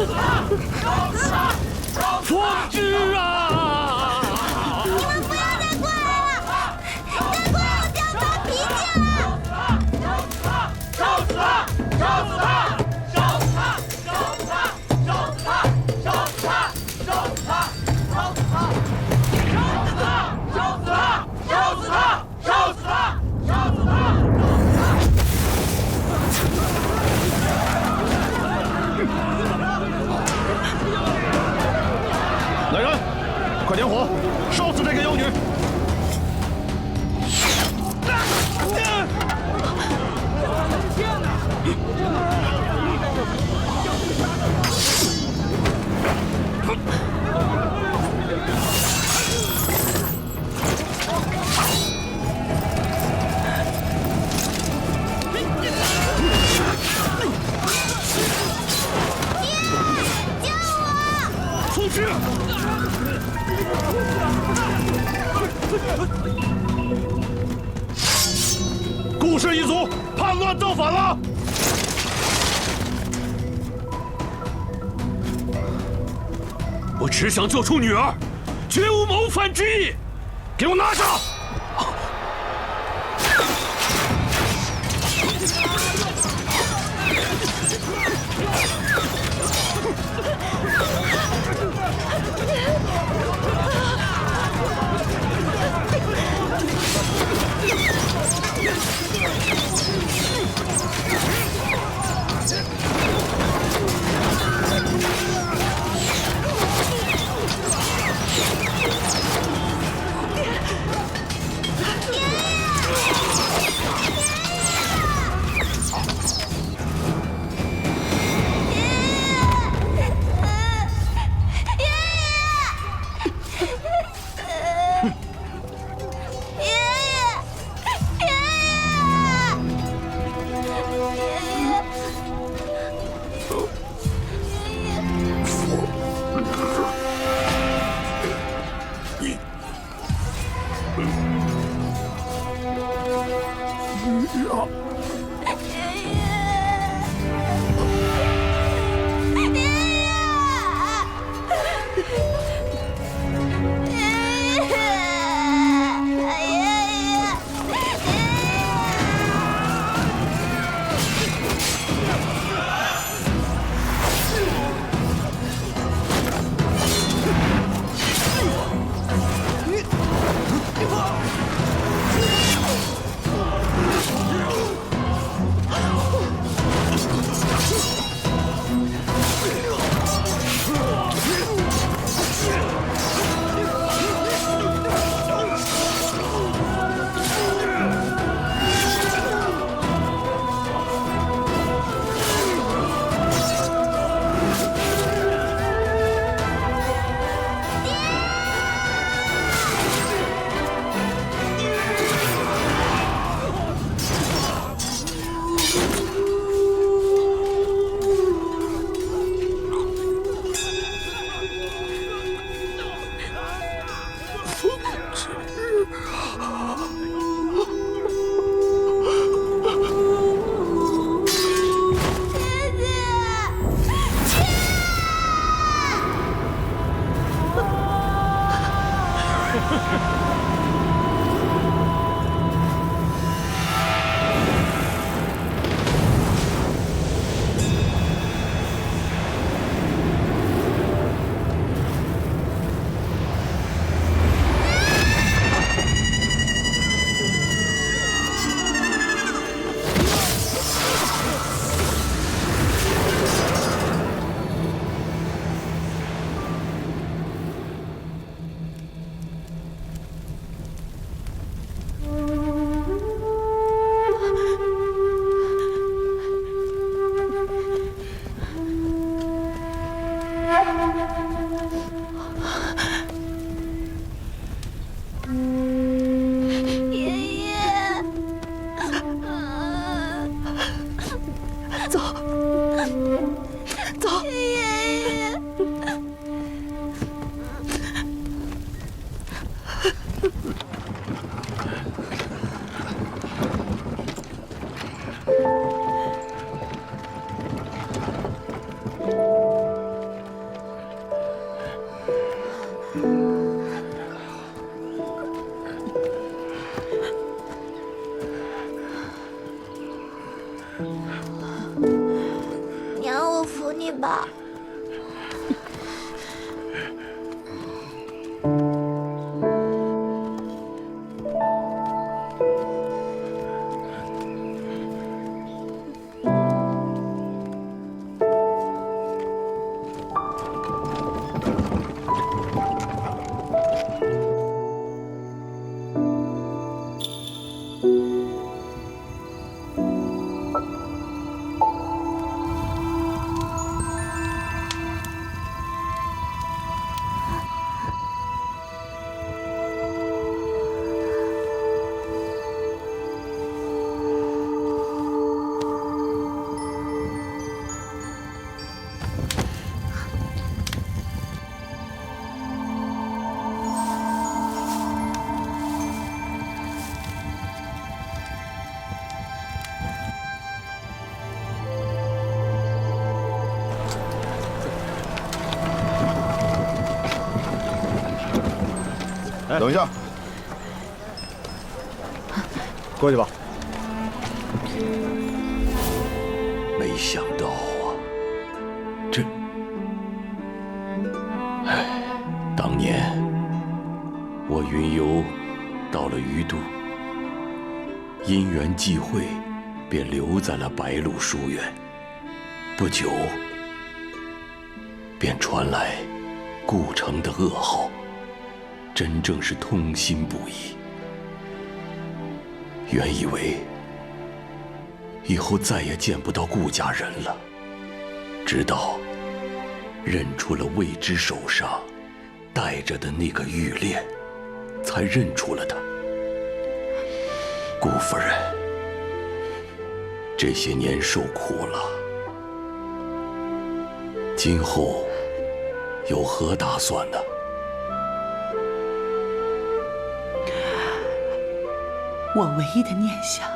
烧死啊。我只想救出女儿绝无谋反之意。给我拿下等一下，过去吧。没想到啊，这……唉，当年我云游到了于都，因缘际会，便留在了白鹿书院。不久，便传来顾城的噩耗。真正是痛心不已。原以为以后再也见不到顾家人了，直到认出了魏之手上戴着的那个玉链，才认出了他。顾夫人，这些年受苦了，今后有何打算呢？我唯一的念想，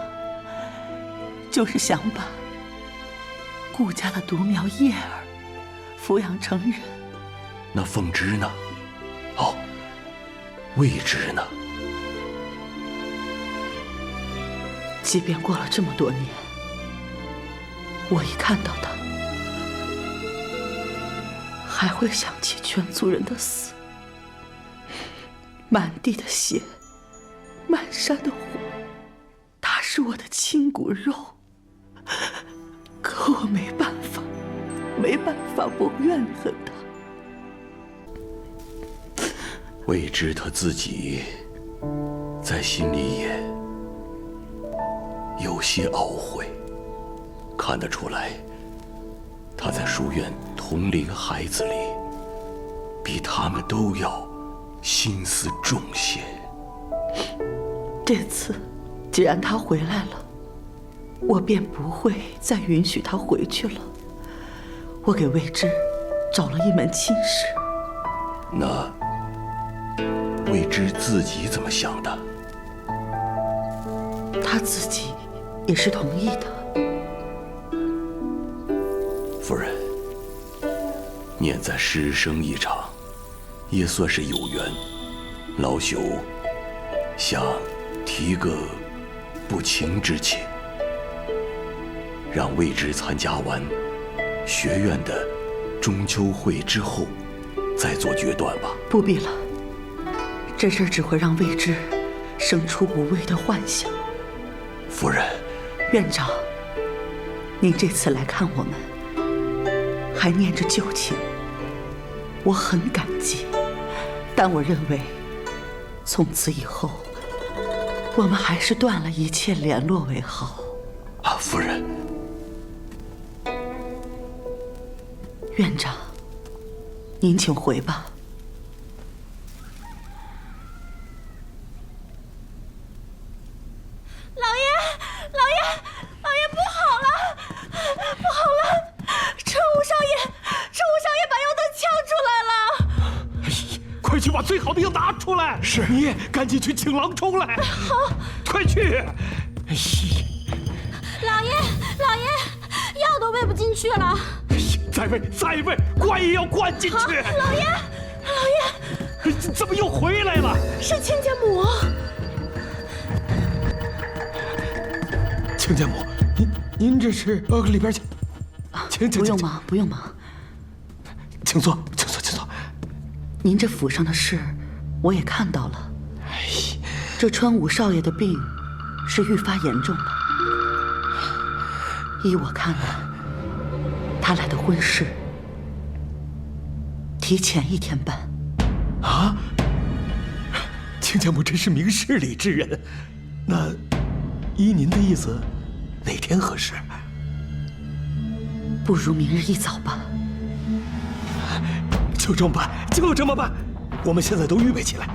就是想把顾家的独苗叶儿抚养成人。那凤芝呢？哦，未知呢？即便过了这么多年，我一看到他，还会想起全族人的死，满地的血，满山的火。是我的亲骨肉，可我没办法，没办法不怨恨他。未知他自己在心里也有些懊悔，看得出来，他在书院同龄孩子里，比他们都要心思重些。这次。既然他回来了，我便不会再允许他回去了。我给魏之找了一门亲事。那魏之自己怎么想的？他自己也是同意的。夫人，念在师生一场，也算是有缘。老朽想提个。不情之请，让魏之参加完学院的中秋会之后，再做决断吧。不必了，这事儿只会让魏之生出无谓的幻想。夫人，院长，您这次来看我们，还念着旧情，我很感激。但我认为，从此以后。我们还是断了一切联络为好。啊，夫人，院长，您请回吧。老爷，老爷，老爷不好了，不好了！车武少爷，车武少爷把药灯呛出来了。哎呀，快去把最好的药拿出来！是，你也赶紧去请郎中来。哎 老爷，老爷，药都喂不进去了。再喂，再喂，灌也要灌进去。老爷，老爷，怎么又回来了？是亲家母。亲家母，您您这是？呃，里边请。请请不用忙，不用忙。请坐，请坐，请坐。您这府上的事，我也看到了。哎，这川武少爷的病是愈发严重了。依我看来，他俩的婚事提前一天办。啊！亲家母真是明事理之人。那依您的意思，哪天合适？不如明日一早吧。就这么办，就这么办。我们现在都预备起来，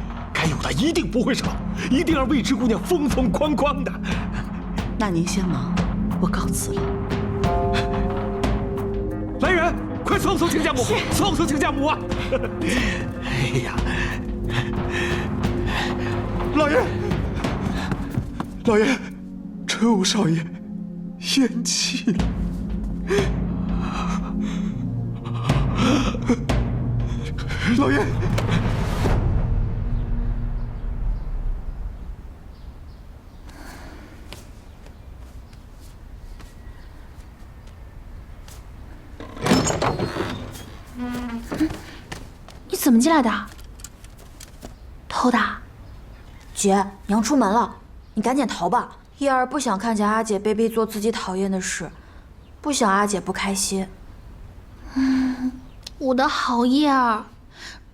该有的一定不会少，一定让未知姑娘风风光光的。那您先忙，我告辞了。来人，快送送亲家母，送送亲家母啊！哎呀，老爷，老爷，陈武少爷咽气了。老爷，怎么进来的？偷的？姐，娘出门了，你赶紧逃吧。叶儿不想看见阿姐被逼做自己讨厌的事，不想阿姐不开心。嗯，我的好叶儿。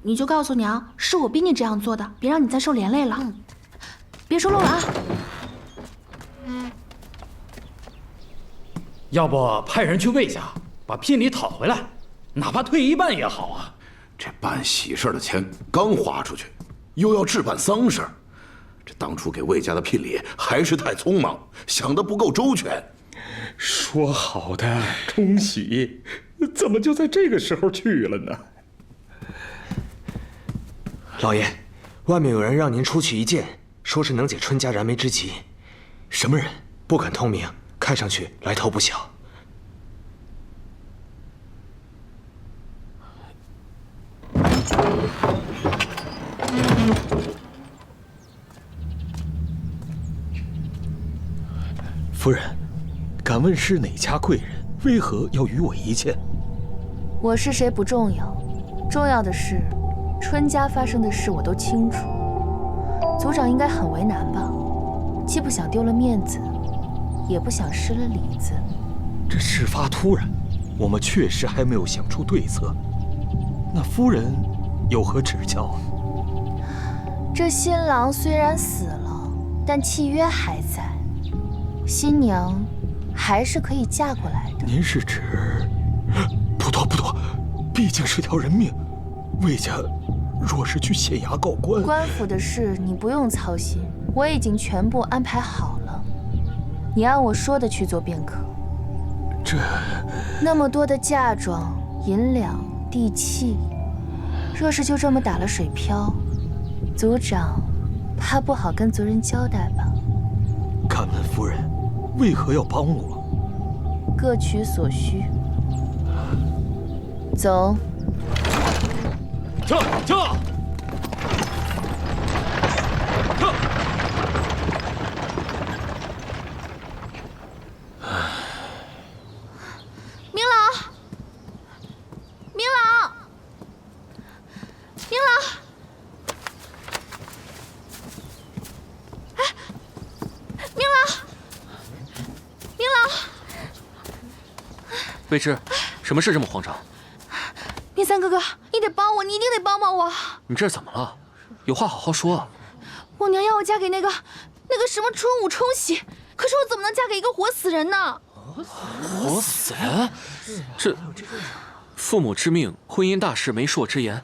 你就告诉娘，是我逼你这样做的，别让你再受连累了。嗯，别说漏了啊！要不派人去魏家把聘礼讨回来，哪怕退一半也好啊。这办喜事的钱刚花出去，又要置办丧事，这当初给魏家的聘礼还是太匆忙，想的不够周全。说好的冲喜，怎么就在这个时候去了呢？老爷，外面有人让您出去一见，说是能解春家燃眉之急。什么人？不肯通明，看上去来头不小。夫人，敢问是哪家贵人？为何要与我一见？我是谁不重要，重要的是。春家发生的事我都清楚，族长应该很为难吧？既不想丢了面子，也不想失了里子。这事发突然，我们确实还没有想出对策。那夫人有何指教啊？这新郎虽然死了，但契约还在，新娘还是可以嫁过来的。您是指？不妥不妥，毕竟是条人命，魏家。若是去县衙告官，官府的事你不用操心，我已经全部安排好了。你按我说的去做便可。这那么多的嫁妆、银两、地契，若是就这么打了水漂，族长怕不好跟族人交代吧？敢问夫人，为何要帮我？各取所需。走。撤撤撤！明朗，明朗，明朗！哎，明朗，明朗！未知，什么事这么慌张？明三哥哥。你得帮我，你一定得帮帮我！你这是怎么了？有话好好说啊。我娘要我嫁给那个，那个什么春武冲喜，可是我怎么能嫁给一个活死人呢？活死人？这父母之命，婚姻大事，媒妁之言，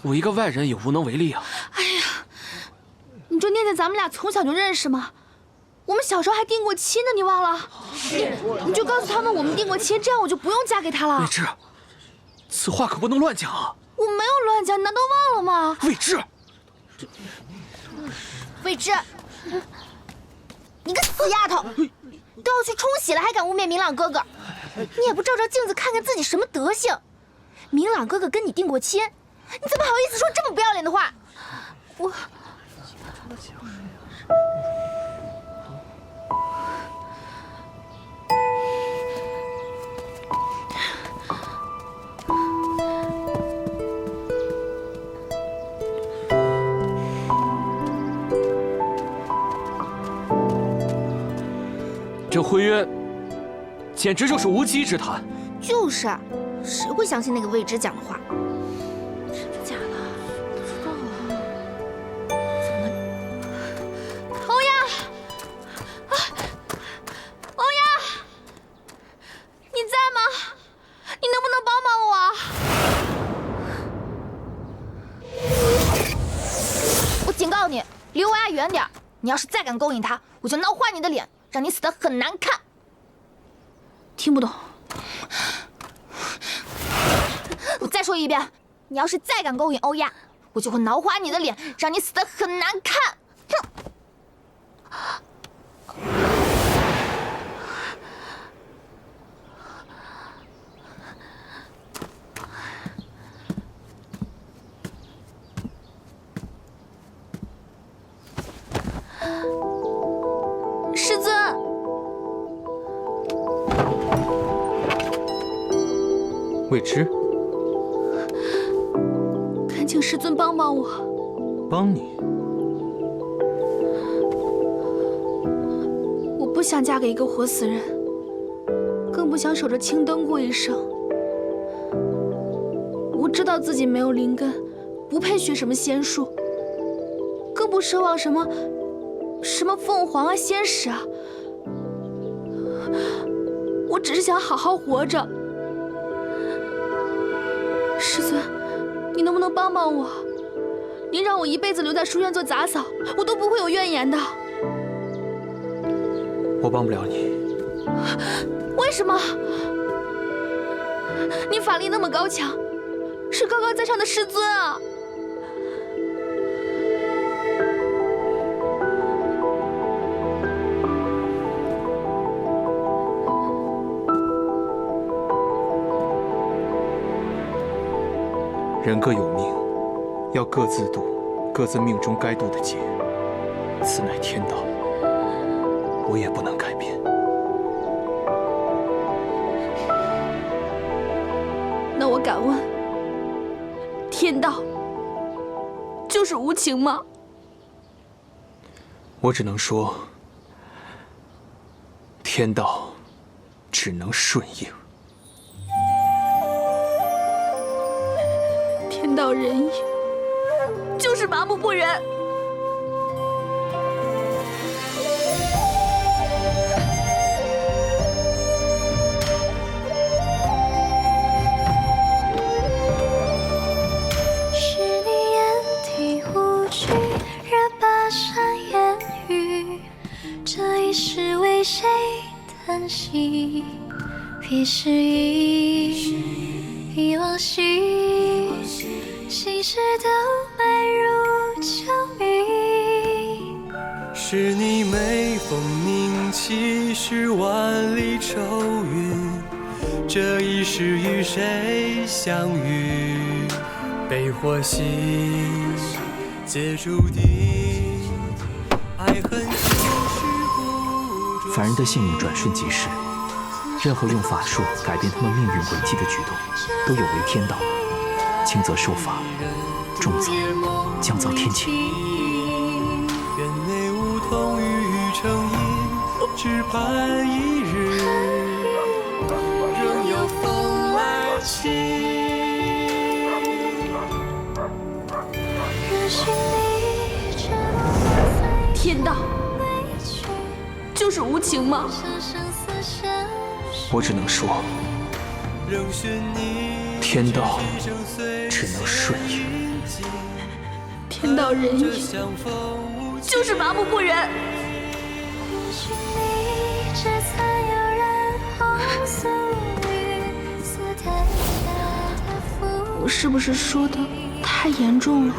我一个外人也无能为力啊！哎呀，你就念念咱们俩从小就认识吗？我们小时候还定过亲呢，你忘了？你就告诉他们我们定过亲，这样我就不用嫁给他了。未知，此话可不能乱讲啊！我没有乱讲，你难道忘了吗？未知，未知，你个死丫头，都要去冲喜了，还敢污蔑明朗哥哥？你也不照照镜子看看自己什么德行？明朗哥哥跟你定过亲，你怎么好意思说这么不要脸的话？我。这婚约简直就是无稽之谈。就是，谁会相信那个未知讲的话？真的假的，不知道啊。欧阳，啊，欧阳，你在吗？你能不能帮帮我？我警告你，离欧阳远点！你要是再敢勾引他，我就挠坏你的脸，让你死的很难看。听不懂。我再说一遍，你要是再敢勾引欧亚，我就会挠花你的脸，让你死的很难看。嫁给一个活死人，更不想守着青灯过一生。我知道自己没有灵根，不配学什么仙术，更不奢望什么什么凤凰啊、仙使啊。我只是想好好活着。师尊，你能不能帮帮我？您让我一辈子留在书院做杂嫂，我都不会有怨言的。我帮不了你。为什么？你法力那么高强，是高高在上的师尊啊！人各有命，要各自渡各自命中该渡的劫，此乃天道，我也不能改变。那我敢问，天道就是无情吗？我只能说，天道只能顺应。天道仁义就是麻木不仁。谁叹息？别失忆，忆往昔，心事都埋入秋意。是你眉峰凝起，是万里愁云。这一世与谁相遇？悲或喜，皆注定。爱恨就是不着凡人的性命转瞬即逝，任何用法术改变他们命运轨迹的举动，都有违天道，轻则受罚，重则将遭天谴。院内梧桐雨成荫，只盼一日仍有风来起。是无情吗？我只能说，天道只能顺应。天道仁义就是麻木不仁。我是不是说的太严重了？